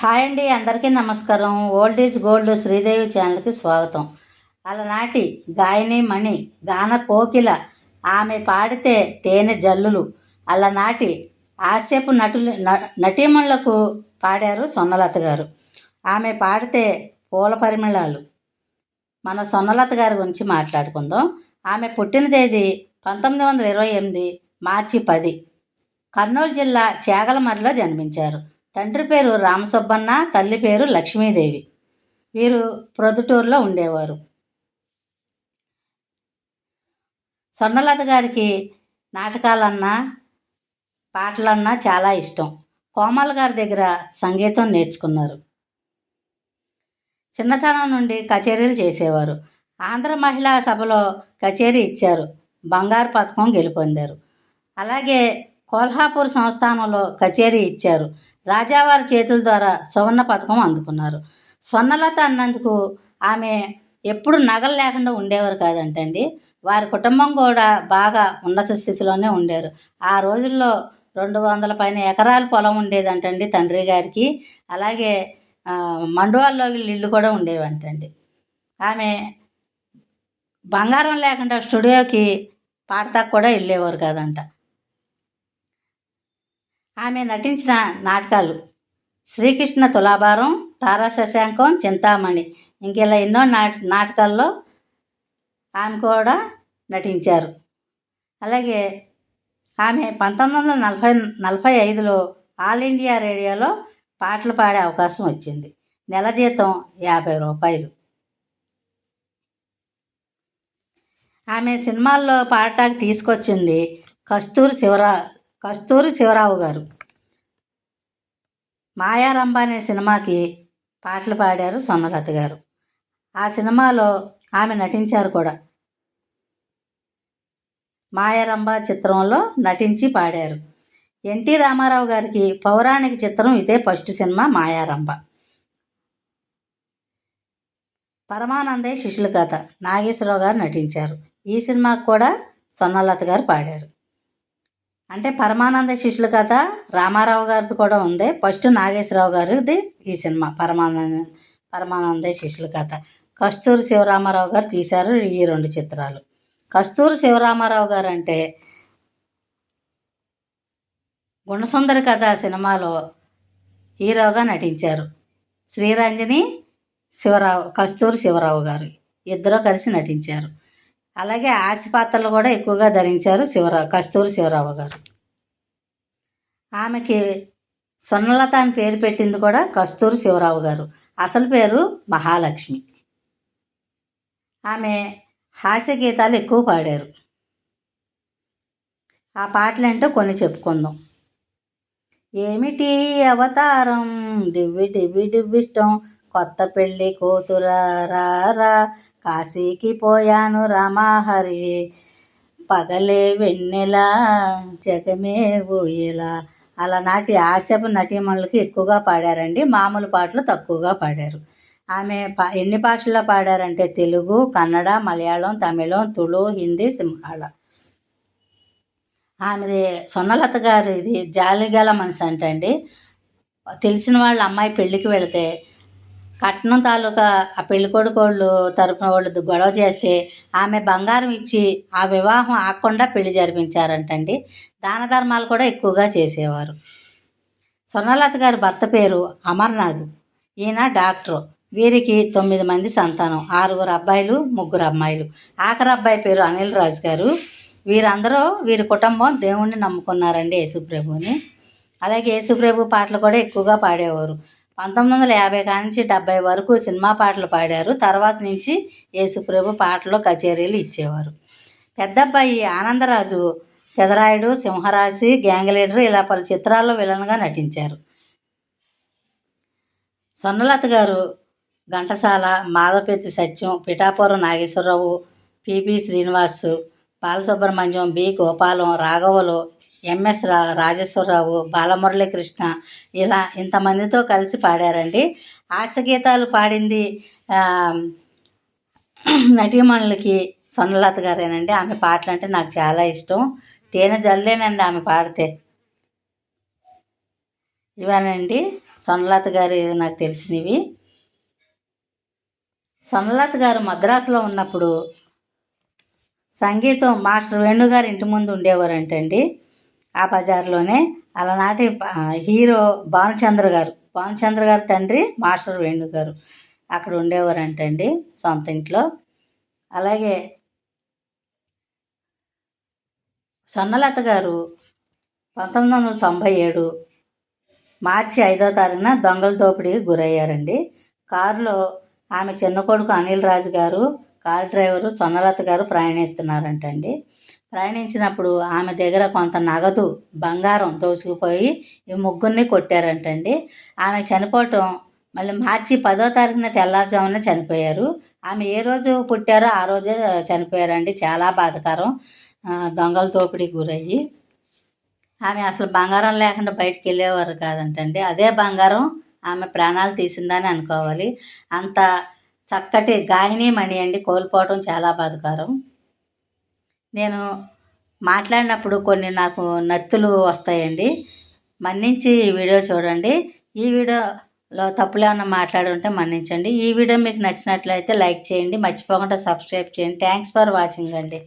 Hi అండి అందరికీ నమస్కారం. ఓల్డ్ ఈజ్ గోల్డ్ శ్రీదేవి ఛానల్కి స్వాగతం. అలనాటి గాయని మణి గాన కోకిల ఆమె పాడితే తేనె జల్లులు. అలనాటి ఆసేపు నటులు న- నటీమణులకు పాడారు సొన్నలత గారు. ఆమె పాడితే పూల పరిమళాలు. మన సొన్నలత గారి గురించి మాట్లాడుకుందాం. ఆమె పుట్టిన తేదీ పంతొమ్మిది వందల ఇరవై ఎనిమిది మార్చి పది. కర్నూలు జిల్లా చేగలమర్రిలో జన్మించారు. తండ్రి పేరు రామసుబ్బన్న తల్లి పేరు లక్ష్మీదేవి. వీరు ప్రొద్దుటూరులో ఉండేవారు. స్వర్ణలత గారికి నాటకాలన్నా పాటలన్నా చాలా ఇష్టం. కోమల్ గారి దగ్గర సంగీతం నేర్చుకున్నారు. చిన్నతనం నుండి కచేరీలు చేసేవారు. ఆంధ్ర మహిళా సభలో కచేరీ ఇచ్చారు. బంగారు పథకం గెలుపొందారు. అలాగే కోల్హాపూర్ సంస్థానంలో కచేరీ ఇచ్చారు. రాజావారి చేతుల ద్వారా సువర్ణ పథకం అందుకున్నారు. స్వర్ణలత అన్నందుకు ఆమె ఎప్పుడు నగలు లేకుండా ఉండేవారు కాదంటండి. వారి కుటుంబం కూడా బాగా ఉన్నత స్థితిలోనే ఉండేవారు. ఆ రోజుల్లో రెండు వందల పైన ఎకరాల పొలం ఉండేదంటండి తండ్రి గారికి. అలాగే ఆ, మండువాల్లో ఇల్లు కూడా ఉండేవంటండి. ఆమె బంగారం లేకుండా స్టూడియోకి పాడతాకు కూడా వెళ్ళేవారు కాదంట. ఆమె నటించిన నాటకాలు శ్రీకృష్ణ తులాభారం తారా శశాంకం చింతామణి. ఇంకెలా ఎన్నో నాట నాటకాల్లో ఆమె కూడా నటించారు. అలాగే ఆమె పంతొమ్మిది వందల నలభై నలభై ఐదులో ఆల్ ఇండియా రేడియోలో పాటలు పాడే అవకాశం వచ్చింది. నెల జీతం యాభై రూపాయలు. ఆమె సినిమాల్లో పాడటానికి తీసుకొచ్చింది కస్తూరి శివరా కస్తూరి శివరావు గారు. మాయారంభ అనే సినిమాకి పాటలు పాడారు సొన్నలత గారు. ఆ సినిమాలో ఆమె నటించారు కూడా. మాయారంభ చిత్రంలో నటించి పాడారు. ఎన్టీ రామారావు గారికి పౌరాణిక చిత్రం ఇదే ఫస్ట్ సినిమా మాయారంభ. పరమానందే శిష్యుల కథ. నాగేశ్వరరావు గారు నటించారు. ఈ సినిమాకు కూడా సొన్నలత గారు పాడారు. అంటే పరమానంద శిష్యుల కథ రామారావు గారిది కూడా ఉంది. ఫస్ట్ నాగేశ్వరరావు గారిది ఈ సినిమా పరమానంద పరమానంద శిష్యుల కథ. కస్తూరి శివరామారావు గారు తీశారు ఈ రెండు చిత్రాలు. కస్తూరి శివరామారావు గారు అంటే గుణసుందరి కథ సినిమాలో హీరోగా నటించారు. శ్రీరంజని శివరావు కస్తూరి శివరావు గారు ఇద్దరు కలిసి నటించారు. అలాగే ఆశ పాత్రలు కూడా ఎక్కువగా ధరించారు శివరావు కస్తూరి శివరావు గారు. ఆమెకి సున్నలత అని పేరు పెట్టింది కూడా కస్తూరి శివరావు గారు. అసలు పేరు మహాలక్ష్మి. ఆమె హాస్య గీతాలు ఎక్కువ పాడారు. ఆ పాటలంటే కొన్ని చెప్పుకుందాం. ఏమిటి అవతారం? డివ్వి డివ్వి డివ్విష్టం కొత్త పెళ్ళి కూతురా కాశీకి పోయాను రామహరి పగలే వెన్నెలా జగమే ఊయలా. అలనాటి ఆశపు నటీమణులకి ఎక్కువగా పాడారండి. మామూలు పాటలు తక్కువగా పాడారు. ఆమె పా ఎన్ని భాషల్లో పాడారంటే తెలుగు కన్నడ మలయాళం తమిళం తుళు హిందీ సింహాళ. ఆమెది సొన్నలత గారు ఇది జాలిగల మనసు అంటండి తెలిసిన వాళ్ళ అమ్మాయి పెళ్ళికి వెళితే కట్నం తాలూకా ఆ పెళ్ళికొడుకోళ్ళు వాళ్ళు తరపున వాళ్ళు గొడవ చేస్తే ఆమె బంగారం ఇచ్చి ఆ వివాహం ఆకుండా పెళ్ళి జరిపించారంటండి. దాన ధర్మాలు కూడా ఎక్కువగా చేసేవారు. స్వర్ణలత గారి భర్త పేరు అమర్నాథ్. ఈయన డాక్టరు. వీరికి తొమ్మిది మంది సంతానం. ఆరుగురు అబ్బాయిలు ముగ్గురు అమ్మాయిలు. ఆఖరి అబ్బాయి పేరు అనిల్ రాజు గారు. వీరందరూ వీరి కుటుంబం దేవుణ్ణి నమ్ముకున్నారండి యేసుప్రభుని. అలాగే యేసుప్రభు పాటలు కూడా ఎక్కువగా పాడేవారు. పంతొమ్మిది వందల యాభై కాడి నుంచి డెబ్బై వరకు సినిమా పాటలు పాడారు. తర్వాత నుంచి యేసుప్రభు పాటలు కచేరీలు ఇచ్చేవారు. పెద్దబ్బాయి ఆనందరాజు పెదరాయుడు సింహరాశి గ్యాంగ్ లీడర్ ఇలా పలు చిత్రాల్లో విలన్గా నటించారు. సొన్నలత గారు ఘంటసాల మాధవపేతి సత్యం పిఠాపురం నాగేశ్వరరావు పిబి శ్రీనివాస్ బాలసుబ్రహ్మణ్యం బి గోపాలం రాఘవలు ఎంఎస్ రా రాజేశ్వరరావు బాలమురళీకృష్ణ ఇలా ఇంతమందితో కలిసి పాడారండి. ఆశగీతాలు పాడింది నటీమణులకి సొన్నలత గారేనండి. ఆమె పాటలు అంటే నాకు చాలా ఇష్టం. తేనె జల్లేనండి ఆమె పాడితే. ఇవేనండి? సొన్నలత గారు నాకు తెలిసినవి. సొన్నలత గారు మద్రాసులో ఉన్నప్పుడు సంగీతం మాస్టర్ వేణుగారు ఇంటి ముందు ఉండేవారంటండి. ఆ బజార్లోనే అలనాటి హీరో భానుచంద్ర గారు. భానుచంద్ర గారి తండ్రి మాస్టర్ వేణు గారు. అక్కడ ఉండేవారంటండి సొంత ఇంట్లో. అలాగే సొన్నలత గారు పంతొమ్మిది వందల తొంభై ఏడు మార్చి ఐదో తారీఖున దొంగల దోపిడీకి గురయ్యారండి. కారులో ఆమె చిన్న కొడుకు అనిల్ రాజు గారు కారు డ్రైవరు సొన్నలత గారు ప్రయాణిస్తున్నారంటండి. ప్రయాణించినప్పుడు ఆమె దగ్గర కొంత నగదు బంగారం దోసుకుపోయి ఈ ముగ్గురిని కొట్టారంటండి. ఆమె చనిపోవటం మళ్ళీ మార్చి పదో తారీఖున తెల్లారుజామున చనిపోయారు. ఆమె ఏ రోజు పుట్టారో ఆ రోజే చనిపోయారండి. చాలా బాధకరం దొంగల దోపిడీకి గురయ్యి. ఆమె అసలు బంగారం లేకుండా బయటికి వెళ్ళేవారు కాదంటండి. అదే బంగారం ఆమె ప్రాణాలు తీసిందని అనుకోవాలి. అంత చక్కటి గాయని మణి అండి. కోల్పోవటం చాలా బాధకరం. నేను మాట్లాడినప్పుడు కొన్ని నాకు నత్తులు వస్తాయండి. మన్నించి ఈ వీడియో చూడండి. ఈ వీడియోలో తప్పులు ఏమైనా మాట్లాడి ఉంటే మన్నించండి. ఈ వీడియో మీకు నచ్చినట్లయితే లైక్ చేయండి. మర్చిపోకుండా సబ్స్క్రైబ్ చేయండి. థ్యాంక్స్ ఫర్ వాచింగ్ అండి.